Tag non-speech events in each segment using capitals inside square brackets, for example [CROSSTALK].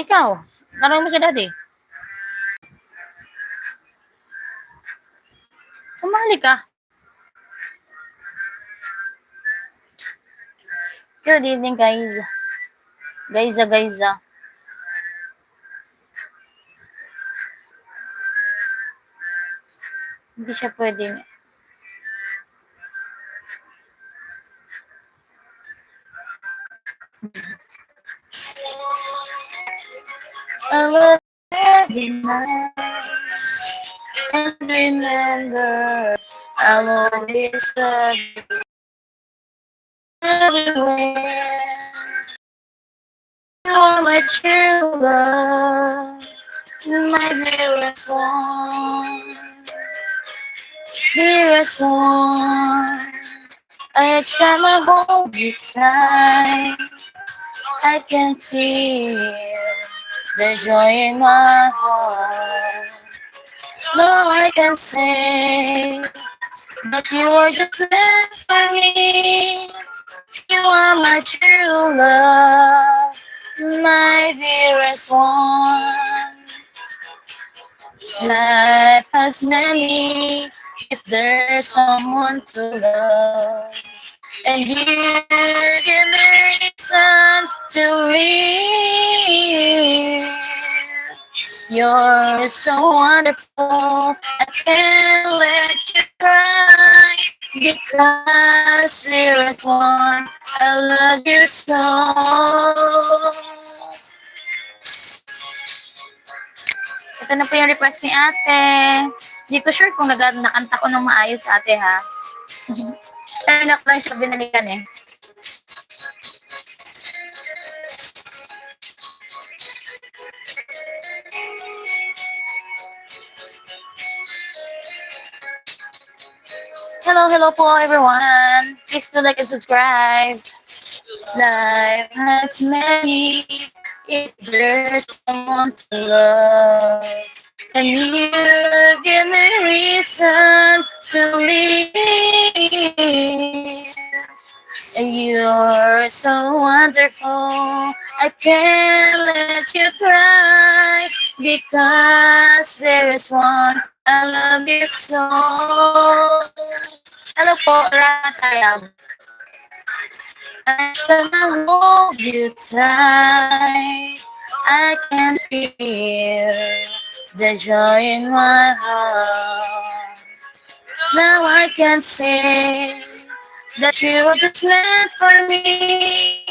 Ikaw, tanong mo si daddy. Sumali ka. Good evening, guys. Guys, guys. Hindi siya pwedeng... Every night and remember I will always you everywhere. You are my true love, my dearest one, dearest one. I try my whole time. I can feel the joy in my heart. No, I can say but you are just meant for me. You are my true love, my dearest one. Life has many, if there's someone to love. And you give me reason to live. You're so wonderful. I can't let you cry because there is one I love you so. Ito na po yung request ni ate. Hindi ko sure kung nag nakanta ko ng maayos ate ha. [LAUGHS] Anak lang siya binalikan eh. Hello, hello po everyone. Please do like and subscribe. Life has many if there's someone to love. And you give me reason to live. And you're so wonderful. I can't let you cry because there is one I love you so. Hello po, Ratayab. I shall hold you tight. I can feel the joy in my heart. Now I can say that you are just meant for me.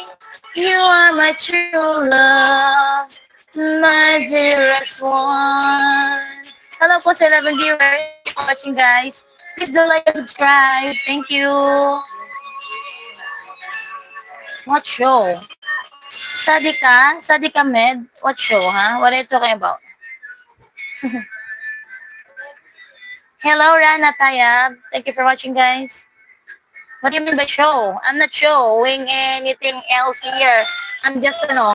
You are my true love, my dearest one. Hello po sa 11 viewers watching guys. Please do like and subscribe. Thank you. What show? Sadika? Sadika Med? What show, huh? What are you talking about? [LAUGHS] Hello, Rana Tayab. Thank you for watching, guys. What do you mean by show? I'm not showing anything else here. I'm just, ano,